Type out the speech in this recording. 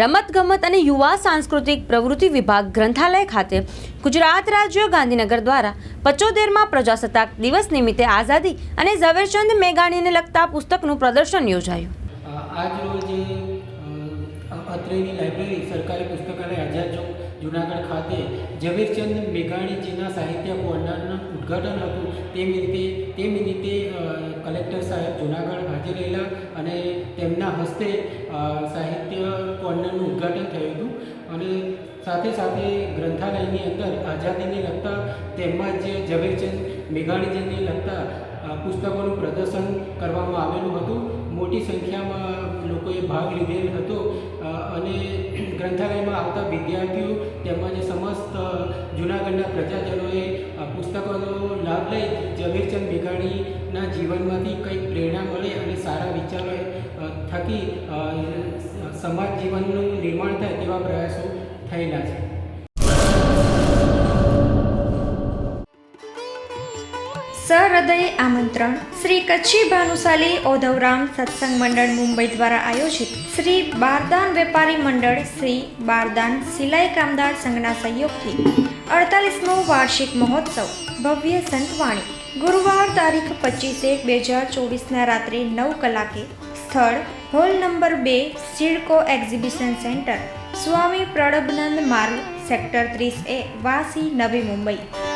રમતગમત અને યુવા સાંસ્કૃતિક પ્રવૃત્તિ વિભાગ ગ્રંથાલય ખાતે ગુજરાત રાજ્ય ગાંધીનગર દ્વારા પચોતેરમાં પ્રજાસત્તાક દિવસ નિમિત્તે આઝાદી અને ઝવેરચંદ મેઘાણીને લગતા પુસ્તકનું પ્રદર્શન યોજાયું. અત્રેની લાઇબ્રેરી સરકારી પુસ્તકાલય આઝાદ ચોક, જૂનાગઢ ખાતે ઝવેરચંદ મેઘાણીજીના સાહિત્ય કોર્નરનું ઉદ્ઘાટન હતું. તે નિમિત્તે તે નિમિત્તે કલેક્ટર સાહેબ જૂનાગઢ હાજર રહેલા અને તેમના હસ્તે સાહિત્ય કોર્નરનું ઉદ્ઘાટન થયું હતું. અને સાથે સાથે ગ્રંથાલયની અંદર આઝાદીને લગતા તેમજ ઝવેરચંદ મેઘાણીજીને લગતા પુસ્તકોનું પ્રદર્શન કરવામાં આવેલું હતું. મોટી સંખ્યામાં લોકોએ ભાગ લીધેલ હતો. અને ગ્રંથાલયમાં આવતા વિદ્યાર્થીઓ તેમજ સમસ્ત જૂનાગઢના પ્રજાજનોએ પુસ્તકોનો લાભ લઈ ઝવેરચંદ મેઘાણીના જીવનમાંથી કંઈક પ્રેરણા મળે અને સારા વિચારો થકી સમાજ જીવનનું નિર્માણ થાય તેવા પ્રયાસો થયેલા છે. સહૃદય આમંત્રણ. શ્રી કચ્છી ભાનુશાલી ઓધવરામ સત્સંગ મંડળ મુંબઈ દ્વારા આયોજિત શ્રી બારદાન વેપારી મંડળ, શ્રી બારદાન સિલાઈ કામદાર સંઘના સહયોગથી અડતાલીસમો વાર્ષિક મહોત્સવ. ભવ્ય સંતવાણી. ગુરુવાર તારીખ પચીસ એક બે હજાર ચોવીસના રાત્રે નવ કલાકે સ્થળ હોલ નંબર બે સિડકો એક્ઝિબિશન સેન્ટર. સ્વામી પ્રણબનંદ માર્ગ, સેક્ટર ત્રીસ એ, વાસી, નવી મુંબઈ.